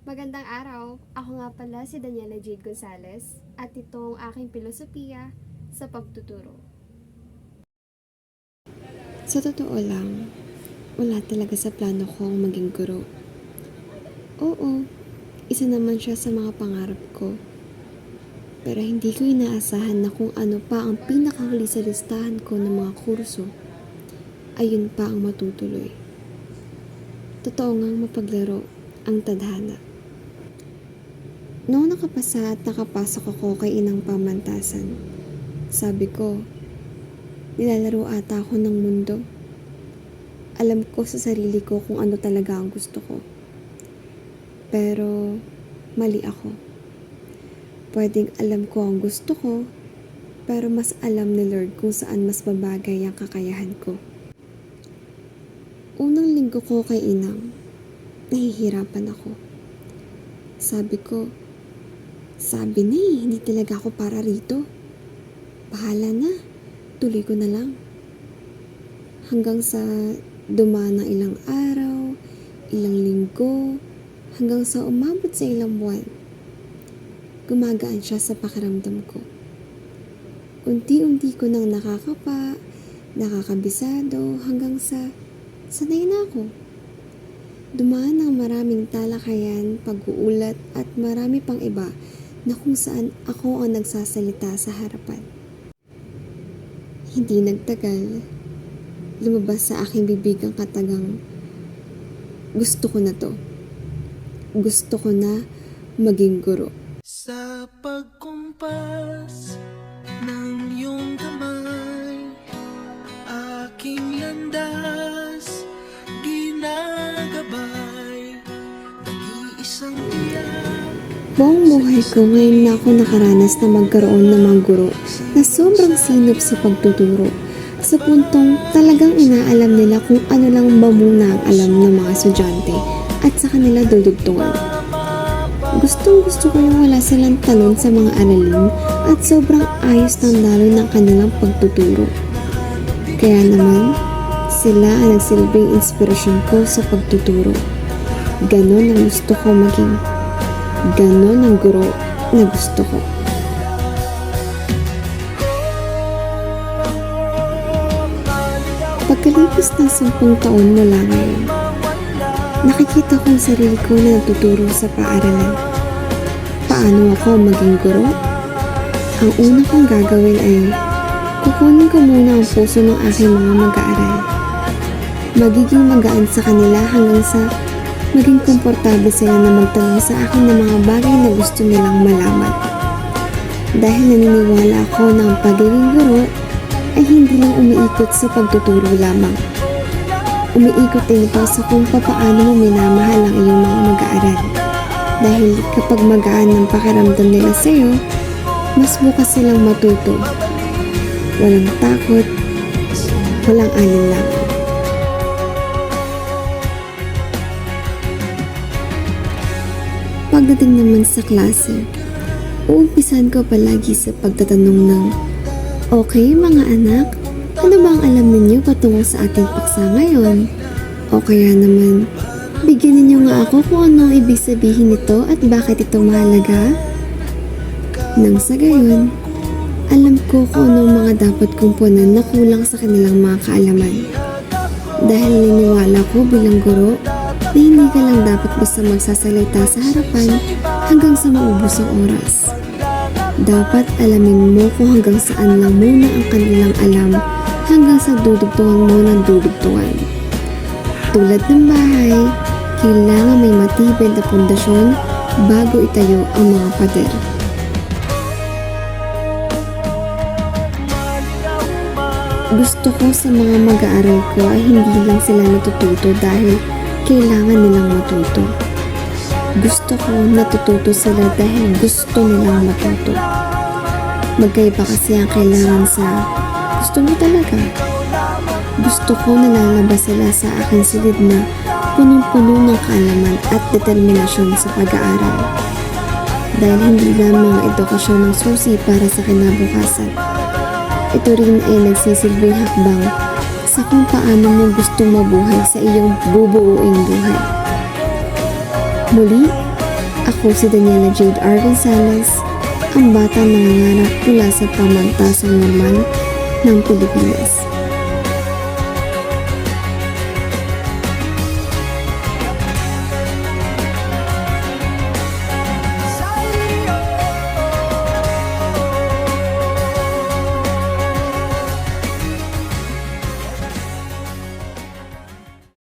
Magandang araw. Ako nga pala si Daniela Jade Gonzalez at ito ang aking filosofiya sa pagtuturo. Sa totoo lang, wala talaga sa plano kong maging guro. Oo, isa naman siya sa mga pangarap ko. Pero hindi ko inaasahan na kung ano pa ang pinakahuli sa listahan ko ng mga kurso, ayun pa ang matutuloy. Totoo ngang mapaglaro ang tadhana. Noong nakapasa at nakapasok ako kay inang pamantasan, sabi ko, nilalaro ata ako ng mundo. Alam ko sa sarili ko kung ano talaga ang gusto ko. Pero, mali ako. Pwedeng alam ko ang gusto ko, pero mas alam ni Lord kung saan mas babagay ang kakayahan ko. Unang linggo ko kay Inang, nahihirapan ako. Sabi ko, sabi na eh, hindi talaga ako para rito. Bahala na, tuloy ko na lang. Hanggang sa dumaan ng ilang araw, ilang linggo, hanggang sa umabot sa ilang buwan. Gumagaan siya sa pakiramdam ko. Unti-unti ko nang nakakapa, nakakabisado, hanggang sa sanay na ako. Dumaan ng maraming talakayan, pag-uulat at marami pang iba na kung saan ako ang nagsasalita sa harapan. Hindi nagtagal, lumabas sa aking bibig ang katagang gusto ko na to. Gusto ko na maging guro. Sa pagkumpas ng iyong kamay Buong buhay ko ngayon na ako nakaranas na magkaroon ng mga guro na sobrang sinop sa pagtuturo. Sa puntong talagang inaalam nila kung ano lang ba muna ang alam ng mga estudyante at sa kanila dudugtungan. Gustong gusto ko yung wala silang talon sa mga aralin at sobrang ayos ng daloy ng kanilang pagtuturo. Kaya naman, sila ang nagsilbing inspirasyon ko sa pagtuturo. Ganon ang gusto ko maging. Ganon ang guro na gusto ko. Pagkalipas ng sampung taon mula ngayon, nakikita ko ang sarili ko na natuturo sa paaralan. Paano ako maging guro? Ang una kong gagawin ay kukunin ko muna ang puso ng aking mga mag-aaral. Magiging magaan sa kanila hanggang sa maging komportable sila na magtanong sa akin ng mga bagay na gusto nilang malaman. Dahil naniniwala ako na ang pagiging guro ay hindi lang umiikot sa pagtuturo lamang. Umiikot din ito sa kung papaano mo minamahal ang iyong mga mag-aaral. Dahil kapag magaan ang pakiramdam nila sa iyo, mas bukas silang matuto. Walang takot, walang alinlangan. Pagdating naman sa klase, uumpisan ko palagi sa pagtatanong ng Okay mga anak, ano ba ang alam ninyo patungkol sa ating paksa ngayon? O kaya naman, bigyan ninyo nga ako kung ano ang ibig sabihin nito at bakit ito mahalaga? Nang sa gayon, alam ko kung ano ang mga dapat kumpunan na kulang sa kanilang mga kaalaman. Dahil naniniwala ko bilang guro na hindi ka lang dapat basta magsasalita sa harapan hanggang sa maubos ang oras. Dapat alamin mo kung hanggang saan lang muna ang kanilang alam hanggang sa dudugtungan mo ng dudugtungan. Tulad ng bahay, kailangan may matibay na pundasyon bago itayo ang mga pader. Gusto ko sa mga mag-aaral ko ay hindi lang sila natututo dahil kailangan nilang matuto. Gusto ko natututo sila dahil gusto nilang matuto. Magkaiba kasi ang kailangan sa gusto mo talaga. Gusto ko na lalabas sila sa aking silid na punong-puno ng kaalaman at determinasyon sa pag-aaral. Dahil hindi lamang ang edukasyon ng susi para sa kinabukasan. Ito rin ay nagsisilbing hakbang sa kung paano mo gustong mabuhay sa iyong bubuuing buhay. Muli, Ako si Daniela Jade R. Gonzalez, ang bata nangangarap mula sa pamantasang normal ng Pilipinas.